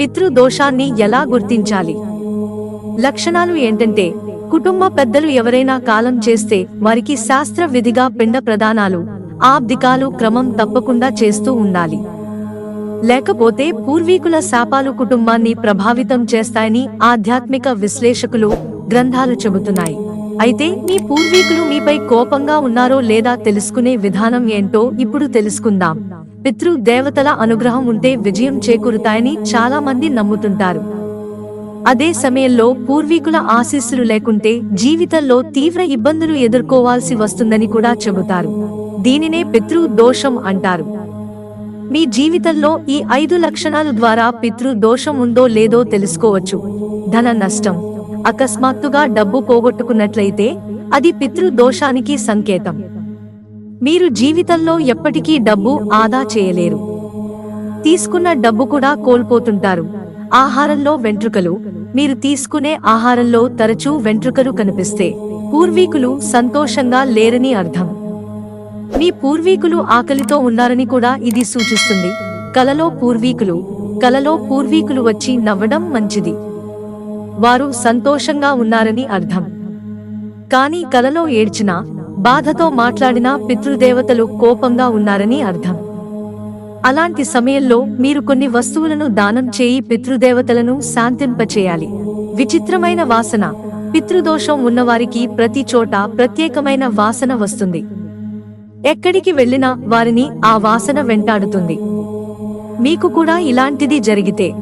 పితృదోషాన్ని ఎలా గుర్తించాలి? లక్షణాలు ఏంటంటే కుటుంబ పెద్దలు ఎవరైనా కాలం చేస్తే వారికి శాస్త్ర విధిగా పిండ ప్రదానాలు ఆబ్దికాలు క్రమం తప్పకుండా చేస్తూ ఉండాలి. లేకపోతే పూర్వీకుల శాపాలు కుటుంబాన్ని ప్రభావితం చేస్తాయని ఆధ్యాత్మిక విశ్లేషకులు గ్రంథాలు చెబుతున్నాయి. అయితే మీ పూర్వీకులు మీపై కోపంగా ఉన్నారో లేదా తెలుసుకునే విధానం ఏంటో ఇప్పుడు తెలుసుకుందాం. పితృ దేవతల అనుగ్రహం ఉంటే విజయం చేకూరుతాయని చాలా మంది నమ్ముతుంటారు. అదే సమయంలో పూర్వీకుల ఆశీస్సులు లేకుంటే జీవితంలో తీవ్ర ఇబ్బందులు ఎదుర్కోవాల్సి వస్తుందని కూడా చెబుతారు. దీనినే పితృ దోషం అంటారు. మీ జీవితంలో ఈ ఐదు లక్షణాల ద్వారా పితృ దోషం ఉందో లేదో తెలుసుకోవచ్చు. ధన నష్టం. అకస్మాత్తుగా డబ్బు పోగొట్టుకున్నట్లయితే అది పితృ దోషానికి సంకేతం. మీరు జీవితంలో ఎప్పటికీ డబ్బు ఆదా చేయలేరు. తీసుకున్న డబ్బు కూడా కోల్పోతుంటారు. ఆహారంలో వెంట్రుకలు మీరు తీసుకునే ఆహారంలో తరచూ వెంట్రుకలు కనిపిస్తే పూర్వీకులు సంతోషంగా లేరని అర్థం. మీ పూర్వీకులు ఆకలితో ఉన్నారని కూడా ఇది సూచిస్తుంది. కలలో పూర్వీకులు కలలో పూర్వీకులు వచ్చి నవ్వడం మంచిది. వారు సంతోషంగా ఉన్నారని అర్థం. కానీ కలలో ఏడ్చినా బాధతో మాట్లాడినా పితృదేవతలు కోపంగా ఉన్నారని అర్థం. అలాంటి సమయంలో మీరు కొన్ని వస్తువులను దానం చేయి పితృదేవతలను శాంతింపచేయాలి. విచిత్రమైన వాసన పితృదోషం ఉన్నవారికి ప్రతి చోట ప్రత్యేకమైన వాసన వస్తుంది. ఎక్కడికి వెళ్ళినా వారిని ఆ వాసన వెంటాడుతుంది. మీకు కూడా ఇలాంటిది జరిగితే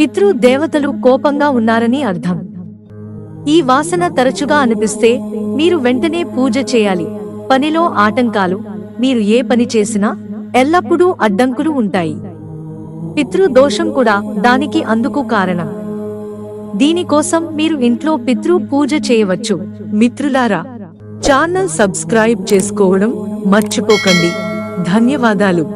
పితృ దేవతలు కోపంగా ఉన్నారని అర్థం. ఈ వాసన తరచుగా అనిపిస్తే మీరు వెంటనే పూజ చేయాలి. పనిలో ఆటంకాలు మీరు ఏ పని చేసినా ఎల్లప్పుడూ అడ్డంకులు ఉంటాయి. పితృ దోషం కూడా దానికి అందుకు కారణం. దీనికోసం మీరు ఇంట్లో పితృ పూజ చేయవచ్చు. మిత్రులారా ఛానల్ సబ్స్క్రైబ్ చేసుకోవడం మర్చిపోకండి. ధన్యవాదాలు.